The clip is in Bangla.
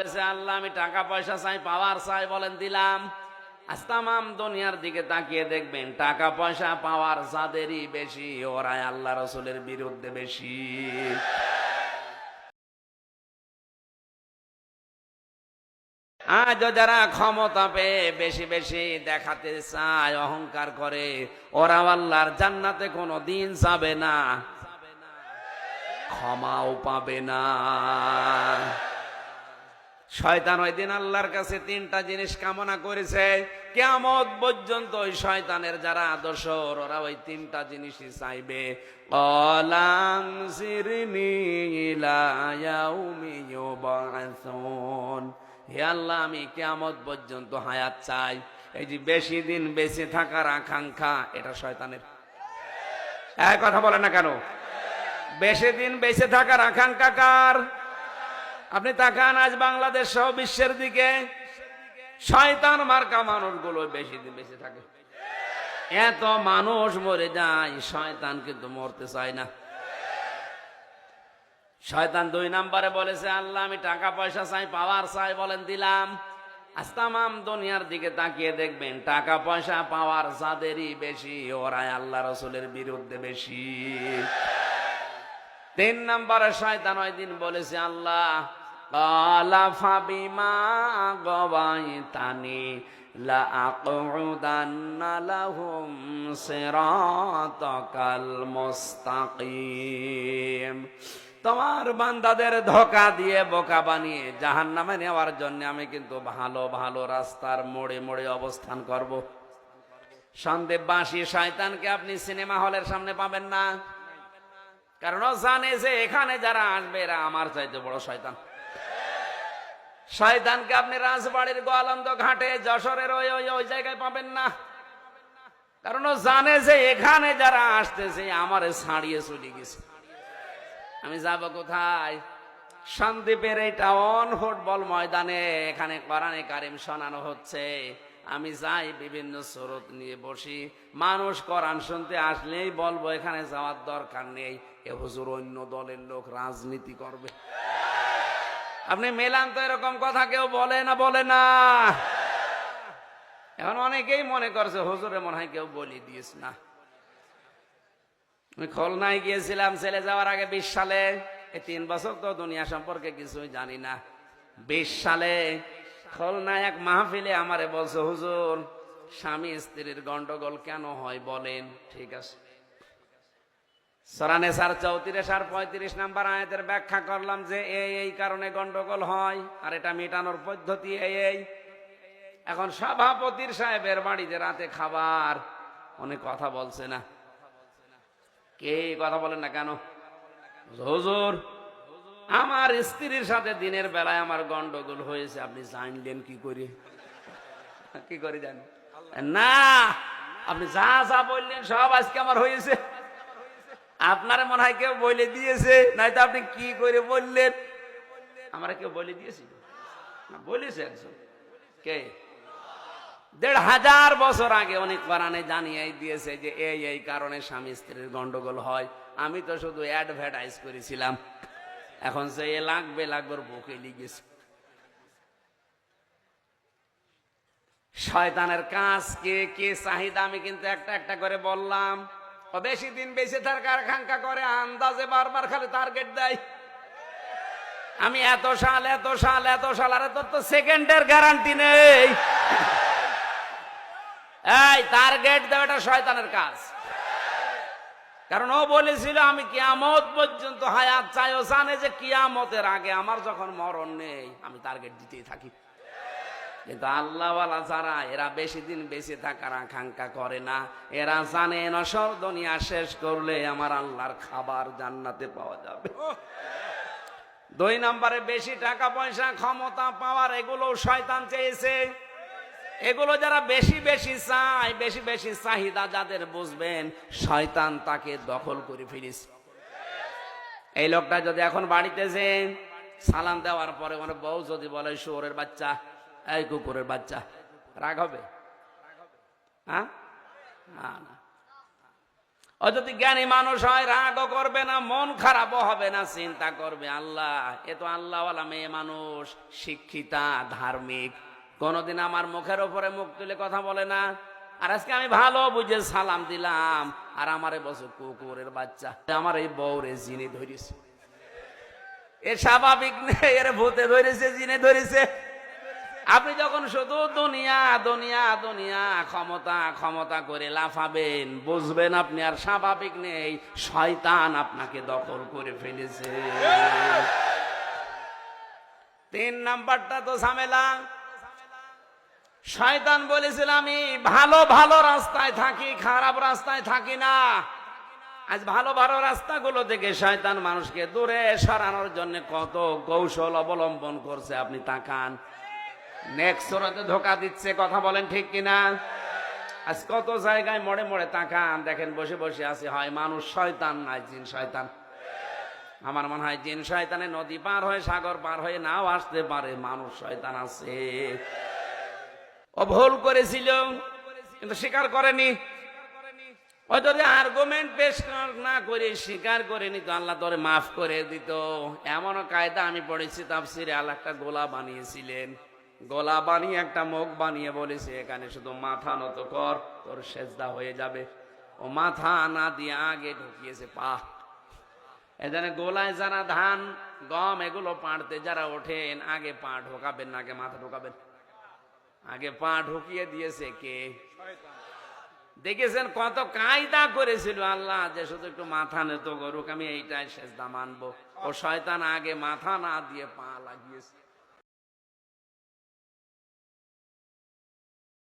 বলেছে আল্লাহ, আমি টাকা পয়সা চাই পাওয়ার চাই, বলেন, দিলাম। আজ তামাম দুনিয়ার দিকে তাকিয়ে দেখবেন, টাকা পয়সা পাওয়ার যাদেরই বেশি, ওরাই আল্লাহ রসুলের বিরুদ্ধে বেশি। আজ যারা ক্ষমতা পেয়ে বেশি বেশি দেখাতে চায়, অহংকার করে ওরা আল্লাহর জান্নাতে কোনো দিন যাবে না। ক্ষমাও পাবে না। শয়তান ওই দিন আল্লাহর কাছে তিনটা জিনিস কামনা করেছে। কেমন পর্যন্ত ওই শয়তানের যারা আদর্শ, ওরা ওই তিনটা জিনিসই চাইবে। হে আল্লাহ, আমি কেমত পর্যন্ত হায়াত চাই। এই যে বেশি দিন বেঁচে থাকার আকাঙ্ক্ষা, এটা শয়তানের। এক কথা বলে না কেন? বেশি দিন বেঁচে থাকার আকাঙ্ক্ষা কার? আপনি তাকান, আজ বাংলাদেশ সহ বিশ্বের দিকে শয়তান মার্কা মানুষগুলো বেশি দিন বেঁচে থাকে। এত মানুষ মরে যায়, শয়তান কিন্তু মরতে চায় না। শয়তান দুই নাম্বারে বলেছে, আল্লাহ, আমি টাকা পয়সা চাই পাওয়ার চাই, বলেন, দিলাম। আজ তামাম দুনিয়ার দিকে তাকিয়ে দেখবেন, টাকা পয়সা পাওয়ার যাদেরই বেশি, ওরাই আল্লাহ রসুলের বিরুদ্ধে বেশি। তিন নাম্বারে শয়তান ওই দিন বলেছে, আল্লাহ কালা ফাবিমা গবাইতানি লাআকুদান্না লাহুম সিরাতাকাল মুস্তাকিম তোমার বান্দাদের ধোকা দিয়ে বোকা বানিয়ে জাহান্নামে নেওয়ার জন্য আমি কিন্তু ভালো ভালো রাস্তার মোড়ে মোড়ে অবস্থান করব। সন্দেব বাসী শয়তানকে আপনি সিনেমা হলের সামনে পাবেন না। কারণ জানে যে এখানে যারা আসবে এরা আমার চাইতে বড় শয়তান। শয়তানকে আপনি রাজবাড়ির গোয়ালন্দ ঘাটে, যশোরের ওই ওই ওই জায়গায় পাবেন না। কারণ ও জানে যে এখানে যারা আসতেছে, আমার ছাড়িয়ে চলে গেছে। আমি যাব কোথায়? সন্দীপের এই টাউন ফুটবল ময়দানে, এখানে কোরআনে কারিম শোনানো হচ্ছে। আমি যাই, বিভিন্ন স্রোত নিয়ে বসি। মানুষ কোরআন শুনতে আসলেই বলব, এখানে যাওয়ার দরকার নেই। এ হুজুর অন্য দলের লোক রাজনীতি করবে। আপনি মেলান তো এরকম কথা কেউ বলে না বলে না। এখন অনেকেই মনে করছে, হুজুরে মনে হয় কেউ বলি দিয়েছ না। আমি খুলনায় গিয়েছিলাম, ছেলে যাওয়ার আগে বিশ সালে। এই তিন বছর তো দুনিয়া সম্পর্কে কিছুই জানি না। বিশ সালে খুলনায় এক মাহফিলে আমারে বলছে, হুজুর, স্বামী স্ত্রীর গন্ডগোল কেন হয় বলেন? ঠিক আছে। সরানে সার চৌত্রিশ আর পঁয়ত্রিশ নাম্বার আয়াতের ব্যাখ্যা করলাম যে এই এই কারণে গন্ডগোল হয়, আর এটা মেটানোর পদ্ধতি এই এই। এখন সভাপতির সাহেবের বাড়িতে রাতে খাবার অনেক কথা বলছে না। কে কথা বলেন না কেন? হুজুর, আমার স্ত্রীর সাথে দিনের বেলায় আমার গন্ডগোল হয়েছে, আপনি জানলেন কি করে? কি করে জানেন না, আপনি যা যা বললেন সব আজকে আমার হয়েছে। আপনার মনে হয় কেউ বলে দিয়েছে? নয়তো আপনি কি করে বললেন? আমার কেউ বলে দিয়েছিল না, বলেছে একজন। কে? দেড় হাজার বছর আগে অনেক কোরআনে জানিয়ে দিয়েছে যে এই এই কারণে স্বামী স্ত্রীর গন্ডগোল হয়। আমি তো শুধু অ্যাডভার্টাইজ করেছিলাম। এখন সে এ লাগবে লাগবে, বুকে লিগেছে শয়তানের কাজ কে কে? চাহিদা আমি কিন্তু একটা একটা করে বললাম। বেশি দিন বেশি তার কারখাঙ্কা করে, আন্দাজে বারবার খালি টার্গেট দেয়। আমি এত সাল এত সাল এত সাল, আরে তোর তো সেকেন্ডের গ্যারান্টি নেই। এই টার্গেট দেওয়াটা শয়তানের কাজ। কারণ ও বলেছিল, আমি কিয়ামত পর্যন্ত হায়াত চাই। ও জানে যে কিয়ামতের আগে আমার যখন মরণ নেই, আমি টার্গেট দিতেই থাকি। কিন্তু আল্লাহওয়ালা যারা, এরা বেশি দিন বেঁচে থাকার আকাঙ্ক্ষা করে না। এরা জানে নসর দুনিয়া শেষ করলে আমার আল্লাহর খাবার জান্নাতে পাওয়া যাবে। দুই নম্বরে বেশি টাকা পয়সা, ক্ষমতা পাওয়ার এগুলো শয়তান চেয়েছে। এগুলো যারা বেশি বেশি চায়, বেশি বেশি চাহিদা যাদের বুঝবেন, শয়তান তাকে দখল করে ফিরিস এই লোকটা যদি এখন বাড়িতে যে সালাম দেওয়ার পরে মানে বউ যদি বলে শুয়োরের বাচ্চা এই কুকুরের বাচ্চা। রাগ হবে? হ্যাঁ? ও যদি জ্ঞানী মানুষ হয়, রাগও করবে না, মন খারাপও হবে না, চিন্তা করবে। আল্লাহ, এ তো আল্লাহওয়ালা মেয়ে মানুষ, শিক্ষিতা, ধার্মিক। কোনদিন আমার মুখের ওপরে মুখ তুলে কথা বলে না। আর আজকে আমি ভালো বুঝে সালাম দিলাম। আর আমার বছর কুকুরের বাচ্চা, আমার এই বউরে জিনে ধরেছে। এ স্বাভাবিক নেই, এর ভূতে ধরেছে, জিনে ধরেছে। আপনি যখন শুধু দুনিয়া দুনিয়া দুনিয়া, ক্ষমতা ক্ষমতা করে লাফাবেন, বুঝবেন আপনি আর স্বাভাবিক নেই, শয়তান আপনাকে দখল করে ফেলেছে। তিন নাম্বারটা তো ঝামেলা। শয়তান বলেছিল আমি ভালো ভালো রাস্তায় থাকি, খারাপ রাস্তায় থাকি না। আজ ভালো ভালো রাস্তাগুলো থেকে শয়তান মানুষকে দূরে সরানোর জন্য কত কৌশল অবলম্বন করছে, আপনি তাকান। নেক্সরতে ধোকা দিচ্ছে, কথা বলেন ঠিক কিনা? আজ কত জায়গায় মোড়ে মোড়ে তাকান, দেখেন বসে বসে আছে, হয় মানুষ শয়তান নাই জিন শয়তান। আমার মনে হয় জিন শয়তানে নদী পার হয়ে, সাগর পার হয়ে নাও আসতে পারে, মানুষ শয়তান আছে। ও ভুল করেছিল, কিন্তু স্বীকার করেনি। যদি আর্গুমেন্ট পেশ না করে, স্বীকার করে নিত, আল্লাহ তোরে মাফ করে দিত। এমন কায়দা আমি পড়েছি, তাফসিরে আল্লাহ একটা গোলা বানিয়েছিলেন। গোলা বানিয়ে, একটা মুখ বানিয়ে বলেছে, এখানে শুধু মাথা নত কর, তোর সেজদা হয়ে যাবে। ও মাথা না দিয়ে আগে ঢুকিয়েছে, পা। এখানে গোলায় যারা ধান, গম, এগুলো পাড়তে যারা ওঠেন, আগে পা ঢোকাবেন না, আগে মাথা ঢোকাবেন। আগে পা ঢুকিয়ে দিয়েছে কে? দেখেছেন কত কায়দা করেছিল আল্লাহ, যে শুধু একটু মাথা নত করুক, আমি এইটাই শেষদা মানবো। ও শয়তান আগে মাথা না দিয়ে পা লাগিয়েছে।